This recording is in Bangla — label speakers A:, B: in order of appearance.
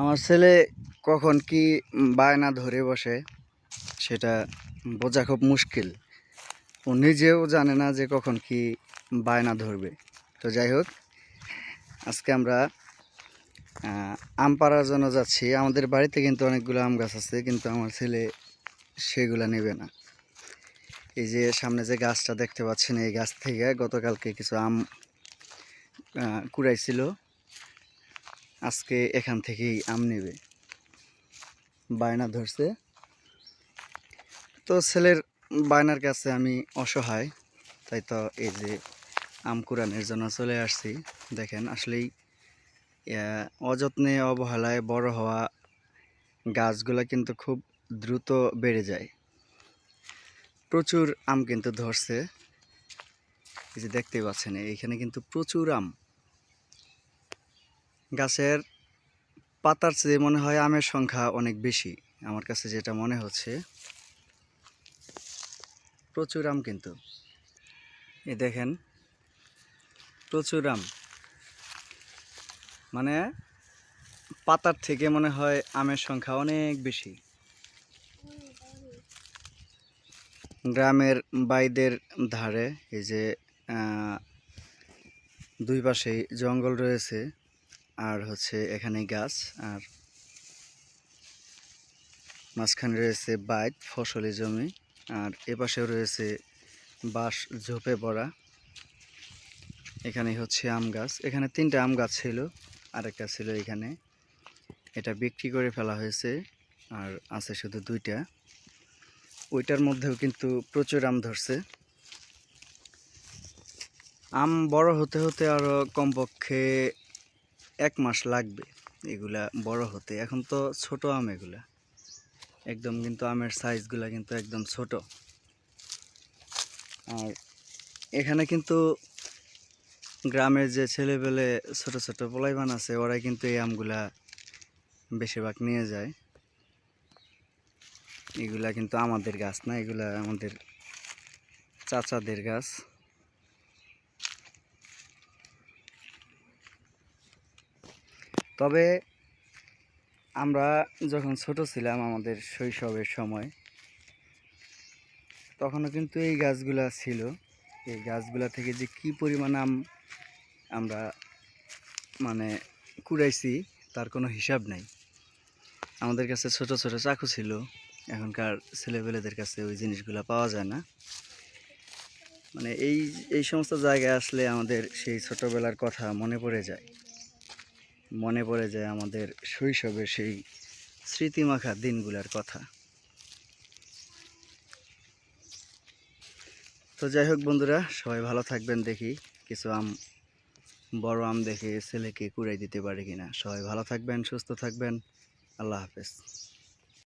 A: আমার ছেলে কখন কি বায়না ধরে বসে, সেটা বোঝা খুব মুশকিল। ও নিজেও জানে না যে কখন কি বায়না ধরবে। তো যাই হোক, আজকে আমরা আম পাড়ার জন্য যাচ্ছি। আমাদের বাড়িতে কিন্তু অনেকগুলো আম গাছ আছে, কিন্তু আমার ছেলে সেগুলা নেবে না। এই যে সামনে যে গাছটা দেখতে পাচ্ছেন, এই গাছ থেকে গতকালকে কিছু আম কুড়াইছিল। আজকে এখান থেকেই আম নেবে। বায়না ধরছে। তো ছেলের বায়নার কাছে আমি অসহায়, তাই তো এই যে আম কুড়ানোর জন্য চলে আসছি। দেখেন, আসলেই অযত্নে, অবহেলায় বড় হওয়া গাছগুলা কিন্তু খুব দ্রুত বেড়ে যায়। প্রচুর আম কিন্তু ধরছে। এই যে দেখতেই পাচ্ছেন এইখানে কিন্তু প্রচুর আম। গাছের পাতার চেয়ে মনে হয় আমের সংখ্যা অনেক বেশি। আমার কাছে যেটা মনে হচ্ছে, প্রচুর আম কিন্তু। এ দেখেন, প্রচুর আম। মানে পাতার থেকে মনে হয় আমের সংখ্যা অনেক বেশি। গ্রামের বাইদের ধারে এই যে দুই পাশেই জঙ্গল রয়েছে। আর হচ্ছে এখানে গাছ, আর মাঝখানে রয়েছে বাইত ফসলি জমি, আর এপাশেও রয়েছে বাঁশ ঝোপে পড়া এখানে হচ্ছে আম গাছ। এখানে তিনটা আম গাছ ছিল, আরেকটা ছিল এখানে। এটা বিক্রি করে ফেলা হয়েছে, আর আছে শুধু দুইটা। ওইটার মধ্যেও কিন্তু প্রচুর আম ধরছে। আম বড় হতে হতে আরও কমপক্ষে এক মাস লাগবে এগুলা বড় হতে। এখন তো ছোট আম এগুলা। একদম কিন্তু আমের সাইজগুলা কিন্তু একদম ছোট। আর এখানে কিন্তু গ্রামের যে ছেলেপেলে ছোট ছোট পোলাইবান আছে ওরা কিন্তু এই আমগুলা বেশিরভাগ নিয়ে যায়। এগুলা কিন্তু আমাদের গাছ না, এগুলা আমাদের চাচাদের গাছ। তবে আমরা যখন ছোট ছিলাম আমাদের শৈশবের সময়, তখনও কিন্তু এই গাছগুলা ছিল। এই গাছগুলা থেকে যে কি পরিমাণ আম আমরা মানে কুড়াইছি, তার কোনো হিসাব নাই। আমাদের কাছে ছোট ছোট চাকু ছিল, এখনকার ছেলেপেলেদের কাছে ওই জিনিসগুলো পাওয়া যায় না। মানে এই এই সমস্ত জায়গায় আসলে আমাদের সেই ছোটবেলার কথা মনে পড়ে যায়। মনে পড়ে যায় আমাদের শৈশবের সেই স্মৃতিমাখা দিনগুলোর কথা। তো যাই হোক বন্ধুরা, সবাই ভালো থাকবেন দেখি কিছু আম, বড় আম দেখে ছেলেকে কুড়াই দিতে পারে কিনা। সবাই ভালো থাকবেন, সুস্থ থাকবেন। আল্লাহ হাফেজ।